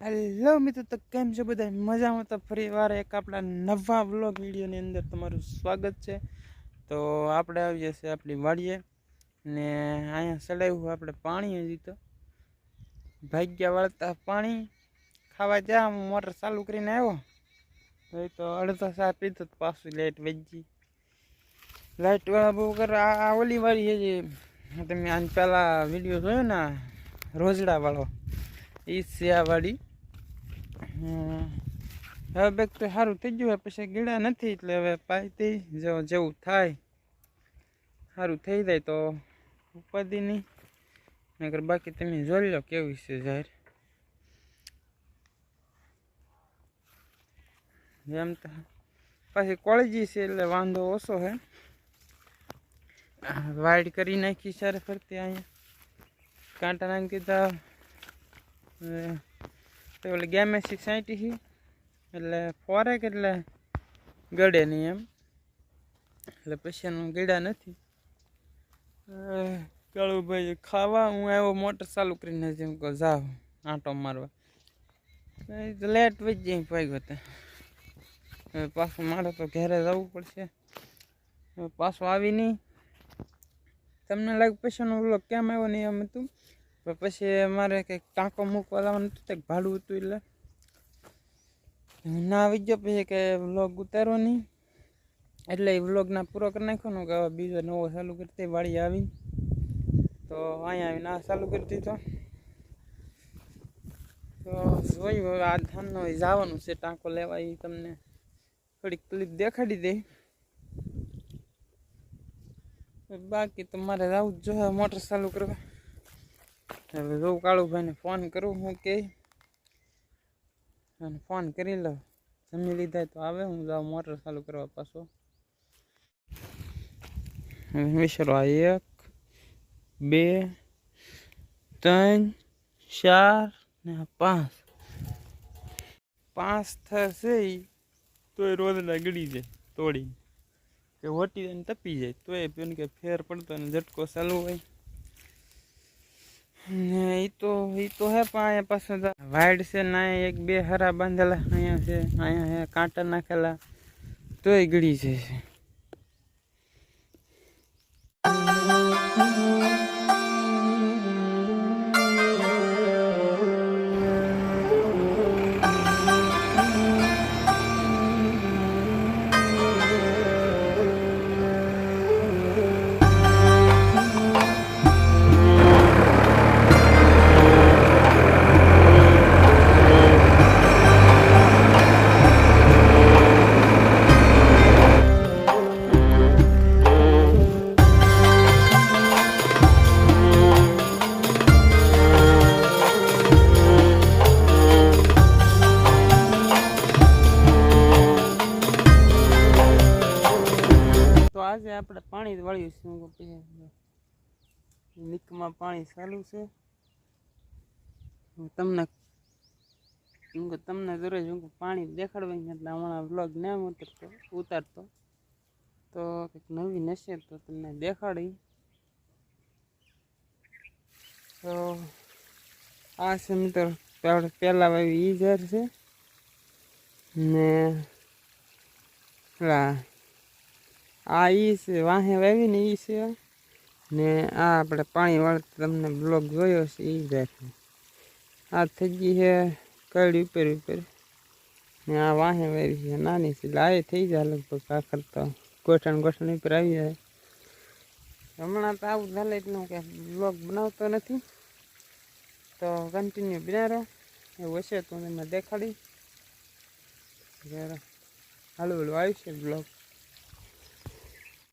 Hello મિત્રો, તો કેમ છે બધા મજામાં તો ફરી વાર એક આપણા નવા વ્લોગ વિડીયોની અંદર તમારું સ્વાગત છે. તો આપણે આવીએ છીએ આપણી વાડીએ ને અહીંયા ચડાવ્યું આપણે પાણી હજી તો. ભાગ્યા વાળતા પાણી. ખાવા જ્યાં મોટર ચાલુ કરીને આવ્યો. એ તો અડધા સા પીધો પાછું લાઇટ વેચી લાઇટ વાળા બહુ કરે. આ ઓલી વાળી છે તમે આની પહેલાં વીડિયો જોયો ને, રોજડા વાળો? એ છે આ વાળી. હવે બેગ તો સારું થઈ ગયું, હવે પછી ગીડા નથી, એટલે હવે પાઈતી જો જેવું થાય, સારું થઈ જાય તો ઉપાધિ નહીં. નકર બાકી તમે જોઈ લો કેવી છે જાહેર. એમ તો પાછી કોળજી છે એટલે વાંધો ઓછો છે વાઇડ કરી નાખી સારે ફરતી અહીંયા. કાંટા નાખી દીધા. તો ઓલી ગેમેસિક સાઈટી છે એટલે ફોરેક એટલે ગળે નહીં એમ. એટલે પૈસાનું ગળ્યા નથી. કાળુભાઈ ખાવા, હું આવ્યો મોટર ચાલુ કરીને જેમ કહો, જાવ, આંટો મારવા. લેટ વહી જાય પાગ્યો તે હવે પાછું મારે તો ઘરે જવું પડશે. પાછું આવી નહીં તમને લાગે પૈસાનો વ્લોગ કેમ આવ્યો નહીં એમ હતું? પછી મારે કંઈક ટાંકો મૂકવા લાવવાનું હતું કંઈક ભાડું હતું એટલે. ના આવી ગયો, પછી કે વ્લોગ ઉતારવો નહીં. એટલે એ વ્લોગના પૂરો કરી નાખ્યો કે હવે બીજો નવો ચાલુ કરતી વાળી આવી તો અહીંયા આવીને આ ચાલુ કરી દીધો. તો જોયું હવે આ ધાનનો જવાનું છે, ટાંકો લેવા એ તમને થોડીક ક્લિપ દેખાડી દે. બાકી તો મારે જવું જ જોઈએ મોટર ચાલુ કરવા. હવે જોઉં કાળુભાઈને ફોન કરું હું કે, અને ફોન કરી લઉં જમી લીધા તો આવે, હું જાઉં મોટર ચાલુ કરવા પાછો. વિચારો, આ એક, બે, ત્રણ, ચાર ને પાંચ. પાંચ થશે તોય રોદડા ગળી જાય તોડી કે હોટી તપી જાય, તોય પીને કે ફેર પડતો ને ઝટકો ચાલુ હોય. એ તો એ તો હે પણ અહીંયા પાછું વાઇડ છે ને એક બે હરા બાંધેલા અહીંયા છે, અહીંયા હે કાંટા નાખેલા, તોય ગળી જાય આપણે પાણી વાળ્યું છે. કહું પછી નીકમાં પાણી ચાલુ છે. હું તમને, હું કહું, તમને દરરોજ, હું પાણી દેખાડવા એટલે હમણાં વ્લોગ ના ઉતરતો, ઉતારતો. તો કંઈક નવી નશે તો તમને દેખાડી. તો આ છે મિત્રો પહેલાં વાવી ઈ ઝેર છે. ને, પેલા આ ઈ છે, વાહે વાવી ને ઈ છે. ને આ આપણે પાણી વાળતા તમને બ્લોક જોયો છે એ રાખે આ થઈ ગઈ છે કડી ઉપર ઉપર. ને આ વાહે વાવી છે, નાની છે લાય થઈ જાય લગભગ આખર તો ગોઠણ ગોઠણ ઉપર આવી જાય. હમણાં તો આવું ચાલે એટલું કે બ્લોગ બનાવતો નથી. તો કન્ટિન્યુ બનાવો એવું હશે તો તમને દેખાડી હાલું આવ્યું આવશે બ્લોગ.